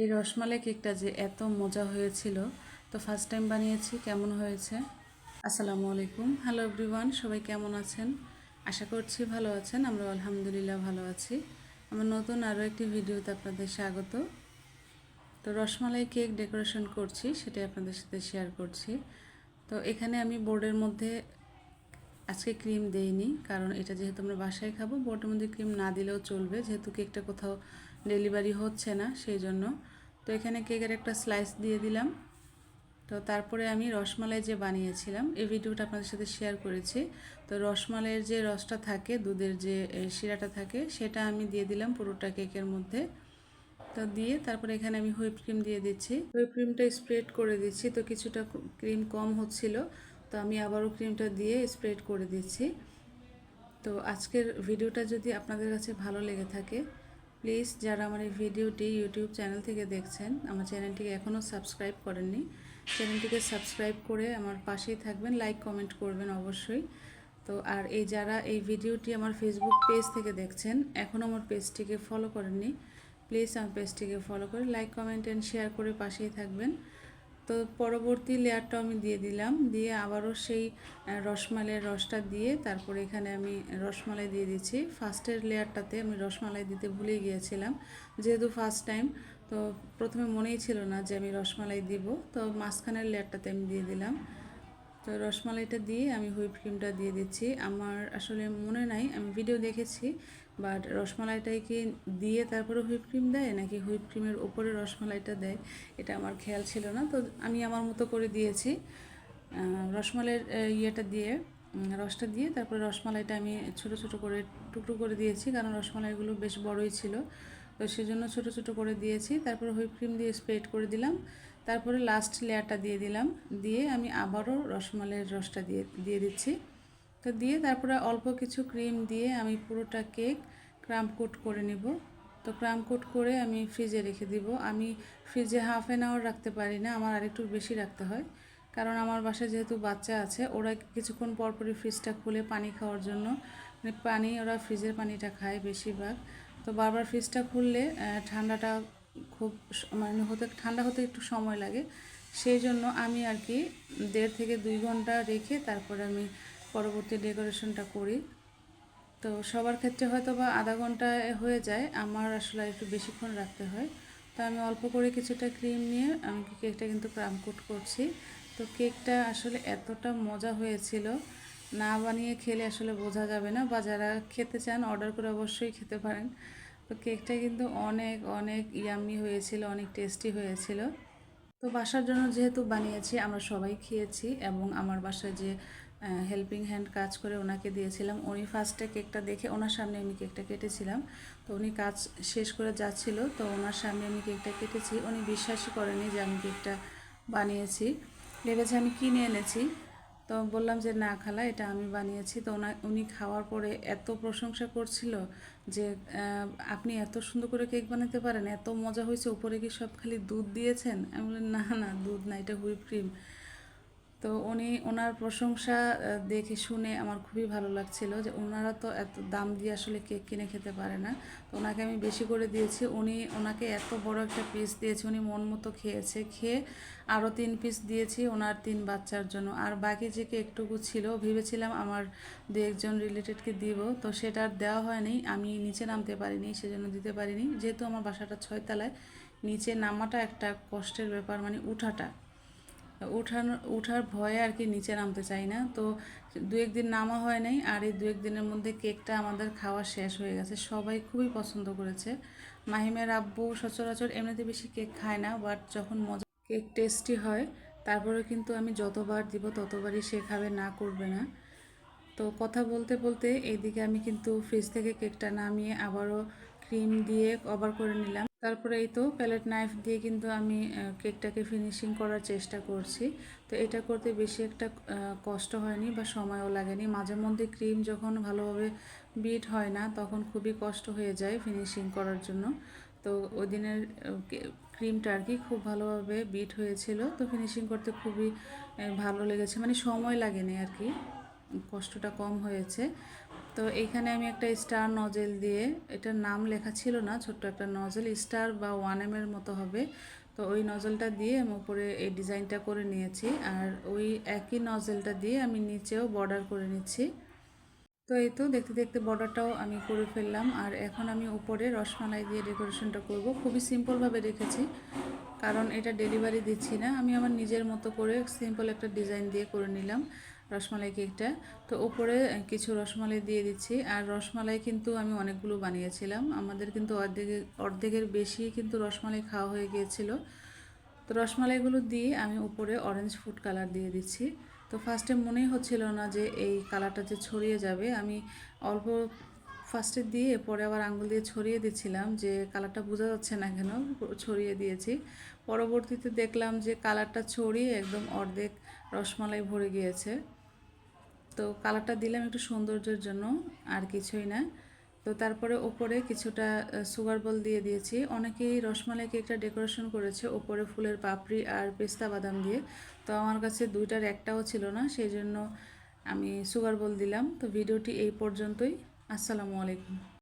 এই রসমালাই কেকটা যে এত মজা হয়েছিল, তো ফার্স্ট টাইম বানিয়েছি, কেমন হয়েছে? আসসালামু আলাইকুম। হ্যালো এভরিওয়ান সবাই কেমন আছেন? আশা করছি ভালো আছেন আমরা আলহামদুলিল্লাহ ভালো আছি। আমার নতুন আরও একটি ভিডিওতে আপনাদের স্বাগত। তো রসমালাই কেক ডেকোরেশন করছি, সেটাই আপনাদের সাথে শেয়ার করছি। তো এখানে আমি বোর্ডের মধ্যে আজকে ক্রিম দেইনি, কারণ এটা যেহেতু আমরা বাসায় খাব, বোর্ডের মধ্যে ক্রিম না দিলেও চলবে, যেহেতু কেকটা কোথাও ডেলিভারি হচ্ছে না, সেই জন্য। তো এখানে কেকের একটা স্লাইস দিয়ে দিলাম। তো তারপরে আমি রসমালাই যে বানিয়েছিলাম, এই ভিডিওটা আপনাদের সাথে শেয়ার করেছি। তো রসমালাইয়ের যে রসটা থাকে, দুধের যে শিরাটা থাকে, সেটা আমি দিয়ে দিলাম পুরোটা কেকের মধ্যে। তো দিয়ে তারপরে এখানে আমি হুইপ ক্রিম দিয়ে দিচ্ছি। হুইপ ক্রিমটা স্প্রেড করে দিচ্ছি, তো কিছুটা ক্রিম কম হচ্ছিল। তো আমি আবারও ক্রিমটা দিয়ে স্প্রেড করে দিচ্ছি। তো আজকের ভিডিওটা যদি আপনাদের কাছে ভালো লেগে থাকে প্লিজ যারা আমার এই ভিডিওটি ইউটিউব চ্যানেল থেকে দেখছেন, আমার চ্যানেলটিকে এখনও সাবস্ক্রাইব করেননি, চ্যানেলটিকে সাবস্ক্রাইব করে আমার পাশেই থাকবেন, লাইক, কমেন্ট করবেন অবশ্যই। তো আর এই যারা এই ভিডিওটি আমার ফেসবুক পেজ থেকে দেখছেন, এখনও আমার পেজটিকে ফলো করেননি প্লিজ আমার পেজটিকে ফলো করে লাইক, কমেন্ট অ্যান্ড শেয়ার করে পাশেই থাকবেন। তো পরবর্তী লেয়ারটাও আমি দিয়ে দিলাম। দিয়ে আবারও সেই রসমালাইয়ের রসটা দিয়ে তারপরে এখানে আমি রসমালাই দিয়ে দিচ্ছি। ফার্স্টের লেয়ারটাতে আমি রসমালাই দিতে ভুলে গিয়েছিলাম, যেহেতু ফার্স্ট টাইম। তো প্রথমে মনেই ছিল না যে আমি রসমালাই দিব, তো মাঝখানের লেয়ারটাতে আমি দিয়ে দিলাম। তো রসমালাইটা দিয়ে আমি হুইপ ক্রিমটা দিয়ে দিচ্ছি। আমার আসলে মনে নাই, আমি ভিডিও দেখেছি বাট রসমালাইটাই কি দিয়ে তারপরে হুইপ ক্রিম দেয় নাকি হুইপ ক্রিমের ওপরে রসমালাইটা দেয়? এটা আমার খেয়াল ছিল না। তো আমি আমার মতো করে দিয়েছি। আহ, রসমালাইয়ের ইয়েটা দিয়ে রসটা দিয়ে তারপরে রসমালাইটা আমি ছোট ছোট করে টুকরো করে দিয়েছি কারণ রসমালাইগুলো বেশ বড়ই ছিল। তো সেজন্য ছোট ছোট করে দিয়েছি। তারপরে হুইপ ক্রিম দিয়ে স্প্রেড করে দিলাম। তারপরে লাস্ট লেয়ারটা দিয়ে দিলাম। দিয়ে আমি আবারও রসমালাইয়ের রসটা দিয়ে দিয়ে দিচ্ছি। তো দিয়ে তারপরে অল্প কিছু ক্রিম দিয়ে আমি পুরোটা কেক ক্রাম কোট করে নেব। তো ক্রাম কোট করে আমি ফ্রিজে রেখে দিব। আমি ফ্রিজে হাফ অ্যান আওয়ার রাখতে পারি না, আমার আরেকটু বেশি রাখতে হয়। কারণ আমার বাসায় যেহেতু বাচ্চা আছে, ওরা কিছুক্ষণ পর পরই ফ্রিজটা খুলে পানি খাওয়ার জন্য মানে পানি, ওরা ফ্রিজের পানিটা খায় বেশিরভাগ। তো বারবার ফ্রিজটা খুললে ঠান্ডাটা খুব মানে হতে, ঠান্ডা হতে একটু সময় লাগে। সেই জন্য আমি আর কি দেড় থেকে দুই ঘণ্টা রেখে তারপরে আমি পরবর্তী ডেকোরেশনটা করি। তো সবার ক্ষেত্রে হয়তো বা আধা ঘন্টায় হয়ে যায়, আমার আসলে একটু বেশিক্ষণ রাখতে হয়। তো আমি অল্প করে কিছুটা ক্রিম নিয়ে আমি কেকটা কিন্তু কোট করছি। তো কেকটা আসলে এতটা মজা হয়েছিল, না বানিয়ে খেলে আসলে বোঝা যাবে না বা যারা খেতে চান অর্ডার করে অবশ্যই খেতে পারেন। তো কেকটা কিন্তু অনেক অনেক ইয়াম্মি হয়েছিল, অনেক টেস্টি হয়েছিল। তো বাসার জন্য যেহেতু বানিয়েছি, আমরা সবাই খেয়েছি এবং আমার বাসায় যে হেল্পিং হ্যান্ড কাজ করে ওনাকে দিয়েছিলাম, উনি ফার্স্টে কেকটা দেখে, ওনার সামনে আমি কেকটা কেটেছিলাম। তো উনি কাজ শেষ করে যাচ্ছিল, তো ওনার সামনে আমি কেকটা কেটেছি। উনি বিশ্বাসই করেনি যে আমি কেকটা বানিয়েছি। ভেবেছে আমি কিনে এনেছি। তো বললাম যে, না খালা, এটা আমি বানিয়েছি। তো ওনা, উনি খাওয়ার পরে এত প্রশংসা করছিল যে আপনি এত সুন্দর করে কেক বানাতে পারেন, এত মজা হয়েছে, উপরে কি সব খালি দুধ দিয়েছেন? আমি বললাম, না না, দুধ না, এটা হুইপ ক্রিম। তো উনি, ওনার প্রশংসা দেখে শুনে আমার খুবই ভালো লাগছিল যে ওনারা তো এত দাম দিয়ে আসলে কেক কিনে খেতে পারে না। তো ওনাকে আমি বেশি করে দিয়েছি। উনি, ওনাকে এত বড় একটা পিস দিয়েছে, উনি মন মতো খেয়েছে। খেয়ে আরও তিন পিস দিয়েছি ওনার তিন বাচ্চার জন্য। আর বাকি যে কেকটুকু ছিল, ভেবেছিলাম আমার দু একজন রিলেটেডকে দিব। তো সেটা আর দেওয়া হয়নি। আমি নিচে নামতে পারিনি, সেজন্য দিতে পারিনি। যেহেতু আমার বাসাটা ছয়তলায়, নিচে নামাটা একটা কষ্টের ব্যাপার মানে উঠাটা। উঠানো, উঠার ভয়ে আর কি নিচে নামতে চাই না। তো দু একদিন নামা হয় নাই, আর এই দু একদিনের মধ্যে কেকটা আমাদের খাওয়া শেষ হয়ে গেছে। সবাই খুবই পছন্দ করেছে। মাহিমের আব্বু সচরাচর এমনিতে বেশি কেক খায় না বাট যখন মজা কেক টেস্টি হয় তারপরে কিন্তু আমি যতবার দিব ততবারই সে খাবে, না করবে না। তো কথা বলতে বলতে এইদিকে আমি কিন্তু ফ্রিজ থেকে কেকটা নামিয়ে আবারও ক্রিম দিয়ে কভার করে নিলাম। তারপরে এই তো প্যালেট নাইফ দিয়ে কিন্তু আমি কেকটাকে ফিনিশিং করার চেষ্টা করছি। তো এটা করতে বেশি একটা কষ্ট হয়নি বা সময়ও লাগেনি। মাঝে মধ্যে ক্রিম যখন ভালোভাবে বিট হয় না, তখন খুবই কষ্ট হয়ে যায় ফিনিশিং করার জন্য। তো ওই দিনের ক্রিমটা আর কি খুব ভালোভাবে বিট হয়েছিল। তো ফিনিশিং করতে খুবই ভালো লেগেছে। মানে সময় লাগেনি আর কি। কষ্টটা কম হয়েছে। তো এইখানে আমি একটা স্টার নজেল দিয়ে, এটার নাম লেখা ছিল না, ছোট্ট একটা নজেল, স্টার বা ওয়ান এম এর মতো হবে। তো ওই নজলটা দিয়ে আমি উপরে এই ডিজাইনটা করে নিয়েছি, আর ওই একই নজেলটা দিয়ে আমি নিচেও বর্ডার করে নিচ্ছি। তো এই তো দেখতে দেখতে বর্ডারটাও আমি করে ফেললাম, আর এখন আমি উপরে রসমালাই দিয়ে ডেকোরেশনটা করব। খুবই সিম্পলভাবে রেখেছি, কারণ এটা ডেলিভারি দিচ্ছি না। আমি আমার নিজের মতো করে সিম্পল একটা ডিজাইন দিয়ে করে নিলাম। রসমালাই কেকটা। তো উপরে কিছু রসমালাই দিয়ে দিচ্ছি। আর রসমালাই কিন্তু আমি অনেকগুলো বানিয়েছিলাম। আমাদের কিন্তু অর্ধেকের অর্ধেকের বেশি কিন্তু রসমালাই খাওয়া হয়ে গিয়েছিল। তো রসমালাইগুলো দিয়ে আমি উপরে অরেঞ্জ ফুড কালার দিয়ে দিচ্ছি। তো ফার্স্টে মনেই হচ্ছিল না যে এই কালারটা যে ছড়িয়ে যাবে। আমি অল্প ফার্স্টে দিয়ে পরে আবার আঙুল দিয়ে ছড়িয়ে দিচ্ছিলাম যে কালারটা বোঝা যাচ্ছে না কেন, ছড়িয়ে দিয়েছি। পরবর্তীতে দেখলাম যে কালারটা ছড়িয়ে একদম অর্ধেক রসমালাই ভরে গিয়েছে। তো কালারটা দিলাম একটু সৌন্দর্যের জন্য, আর কিছুই না। তো তারপরে ওপরে কিছুটা সুগার বল দিয়ে দিয়েছি। অনেকেই রসমালাই কেকটা ডেকোরেশন করেছে ওপরে ফুলের পাপড়ি আর পেস্তা বাদাম দিয়ে। তো আমার কাছে দুইটার একটাও ছিল না, সেই জন্য আমি সুগার বল দিলাম। তো ভিডিওটি এই পর্যন্তই। আসসালামু আলাইকুম।